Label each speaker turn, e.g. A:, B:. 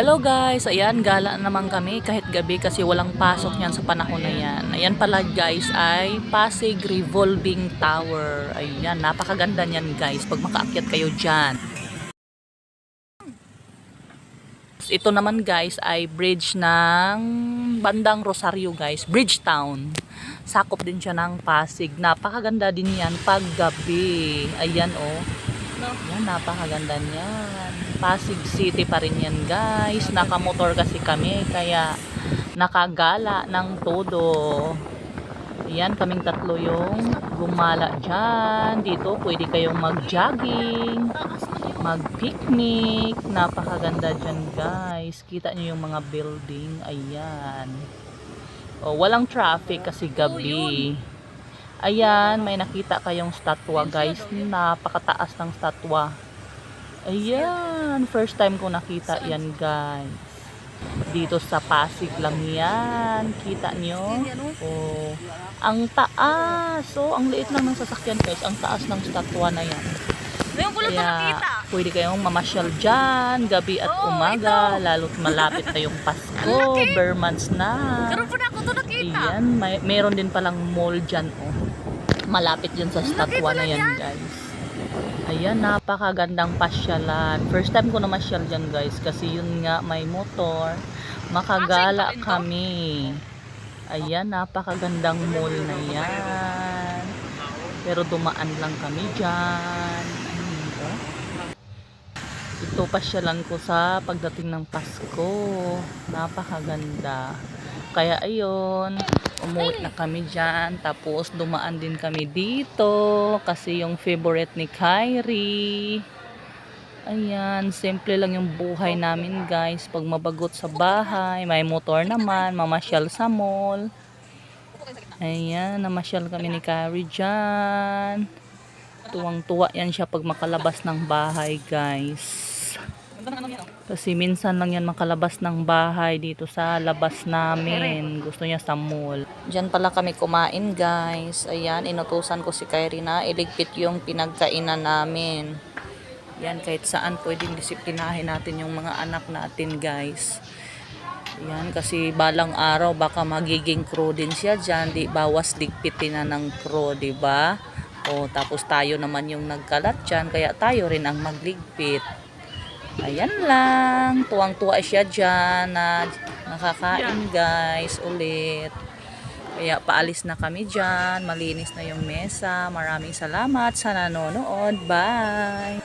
A: Hello guys, ayan gala naman kami kahit gabi kasi walang pasok yan sa panahon na yan. Ayan pala guys ay Pasig Revolving Tower. Ayan, napakaganda niyan guys pag makaakyat kayo dyan. Ito naman guys ay bridge ng bandang Rosario guys, Bridgetown. Sakop din siya ng Pasig. Napakaganda din yan pag gabi. Ayan oh. Yan, napakaganda niyan. Pasig City pa rin yan guys. Nakamotor kasi kami kaya nakagala ng todo. Yan, kaming tatlo yung gumala dyan. Dito pwede kayong mag-jogging, mag-picnic. Napakaganda dyan guys. Kita nyo yung mga building. Ayan. O, walang traffic kasi gabi. Ayan, may nakita kayong statwa guys. Napakataas ng statwa. Ayan, first time ko nakita yan guys. Dito sa Pasig lang yan. Kita nyo? Oh, ang taas. So, ang liit lang ng sasakyan guys. Ang taas ng statwa na yan. Kaya pwede kayong mamasyal dyan, gabi at
B: Oh,
A: umaga, lalo't malapit na yung Pasko, bare months na.
B: Karoon pa na ako ito nakita.
A: Iyan, may, meron din palang mall dyan, oh. Malapit yun sa statwa na yan, guys. Ayan, napakagandang pasyalan. First time ko na masyal dyan, guys, kasi yun nga, may motor. Makagala kami. Ayan, napakagandang mall na yan. Pero dumaan lang kami dyan. Ito pasyalan ko sa pagdating ng Pasko. Napakaganda. Kaya ayun, umuwi na kami dyan. Tapos dumaan din kami dito kasi yung favorite ni Kyrie. Ayan, simple lang yung buhay namin guys. Pag mabagot sa bahay, may motor naman, mamasyal sa mall. Ayan, namasyal kami ni Kyrie dyan. Tuwang-tuwa yan siya pag makalabas ng bahay guys. Kasi minsan lang yan makalabas ng bahay dito sa labas namin. Gusto niya sa mall. Diyan pala kami kumain guys. Ayan, inutusan ko si Kyrie na iligpit yung pinagkainan namin. Yan, kahit saan pwedeng disiplinahin natin yung mga anak natin guys. Yan, kasi balang araw baka magiging crew din siya dyan. Di, bawas ligpitin na ng crew, ba? O, tapos tayo naman yung nagkalat dyan, kaya tayo rin ang magligpit. Ayan lang. Tuwang-tuwa siya dyan na nakakain guys ulit. Kaya paalis na kami dyan. Malinis na yung mesa. Maraming salamat sa nanonood. Bye!